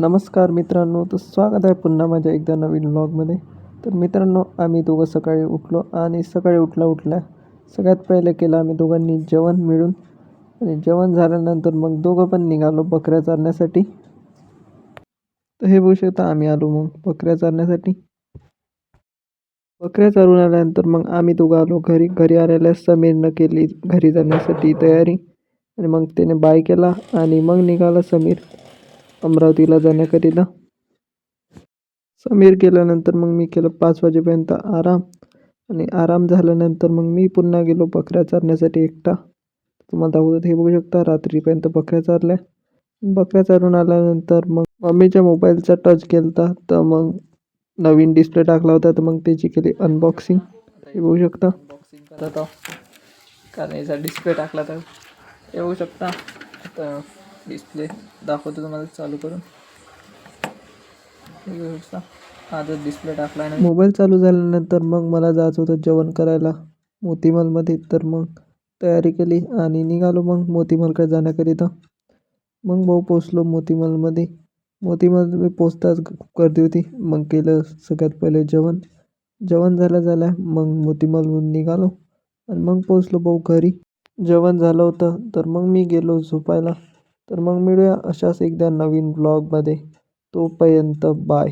नमस्कार मित्रांनो तर स्वागत आहे पुन्हा माझ्या एकदा नवीन व्लॉगमध्ये तर मित्रांनो आम्ही दोघं सकाळी उठलो आणि सकाळी उठल्या उठल्या सगळ्यात पहिले केलं आम्ही दोघांनी जेवण मिळून. आणि जेवण झाल्यानंतर मग दोघं पण निघालो बकऱ्या चारण्यासाठी. तर हे बघू शकता आम्ही आलो मग बकऱ्या चारण्यासाठी. बकऱ्या चारून आल्यानंतर मग आम्ही दोघं आलो घरी. घरी आलेल्या समीरनं केली घरी जाण्यासाठी तयारी. आणि मग त्याने बाय केला आणि मग निघाला समीर. अमरावतीला जाण्याकरिता. समीर गेल्यानंतर मग मी केलं पाच वाजेपर्यंत आराम. आणि आराम झाल्यानंतर मग मी पुन्हा गेलो बकऱ्या चारण्यासाठी एकटा. तुम्हाला दाखवत हे बघू शकता रात्रीपर्यंत बकऱ्या चारल्या. बकऱ्या चारून आल्यानंतर मग मम्मीच्या मोबाईलचा टच केलता तर मग नवीन डिस्प्ले टाकला होता तर मग त्याची केली अनबॉक्सिंग हे बघू शकता. अनबॉक्सिंग करत आहो कारण याचा डिस्प्ले टाकला तर हे बघू शकता. तर डिस्प्ले दाखवतो तुम्हाला चालू करून. हे आता डिस्प्ले टाकला आहे मोबाईल चालू झाल्यानंतर मग मला जायचं होतं जेवण करायला. मोतीमलमध्ये तर मग तयारी केली आणि निघालो मग मोतीमलकडे जाण्याकरिता. मग भाऊ पोचलो मोतीमलमध्ये. मोतीमलमध्ये पोचताच गर्दी होती. मग केलं सगळ्यात पहिले जेवण. जेवण झालं झालं मग मोतीमलहून निघालो. आणि मग पोचलो भाऊ घरी. जेवण झालं होतं तर मग मी गेलो झोपायला. तर मग मिळूया अशाच एकदा नवीन ब्लॉगमध्ये तोपर्यंत बाय